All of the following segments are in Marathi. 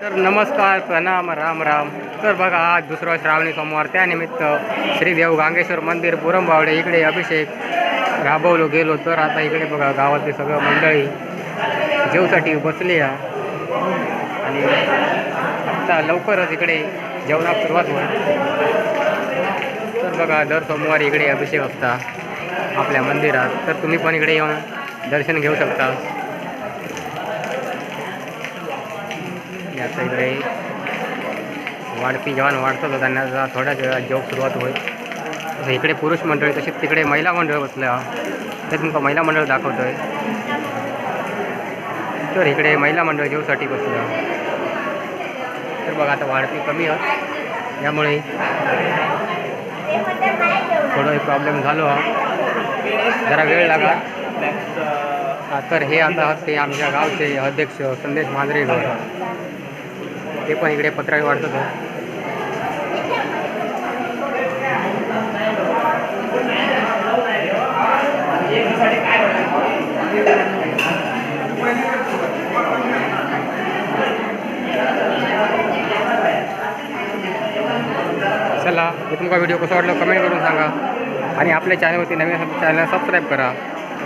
तर नमस्कार प्रणाम राम राम. तर बघा आज दुसरा श्रावणी सोमवार. त्यानिमित्त श्री देव गांगेश्वर मंदिर पुरंबावडे इकडे अभिषेक राबवलो गेलो. तर आता इकडे बघा गावातले सगळं मंडळी जेवसाठी बसली आणि आता लवकरच इकडे जेवणाक सुरुवात होईल. तर बघा दर सोमवारी इकडे अभिषेक असता आपल्या मंदिरात. तर तुम्ही पण इकडे येऊन दर्शन घेऊ शकता. आता इकडे वाढती जवान वाढतं त्यांना जरा थोड्याच वेळात जेव सुरुवात होईल. इकडे पुरुष मंडळी तसेच तिकडे महिला मंडळ बसल्या. ते तुमका महिला मंडळ दाखवतो आहे तर इकडे महिला मंडळ जेवसाठी बसलं तर बघा आता वाढती कमी आहे यामुळे थोडं प्रॉब्लेम झालो. हा. जरा वेळ लागला. तर हे आता ते आमच्या गावचे अध्यक्ष संदेश मांजरेकर. ते पण इकडे पत्राळी वाढतात चला मी तुमचा व्हिडिओ कसा वाटला कमेंट करून सांगा. आणि आपल्या चॅनलवरती नवीन चॅनल सबस्क्राईब करा.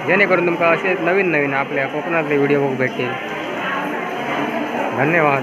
जेणेकरून तुमका असे नवीन नवीन आपल्या कोकणातले व्हिडिओ बघू भेटतील. धन्यवाद.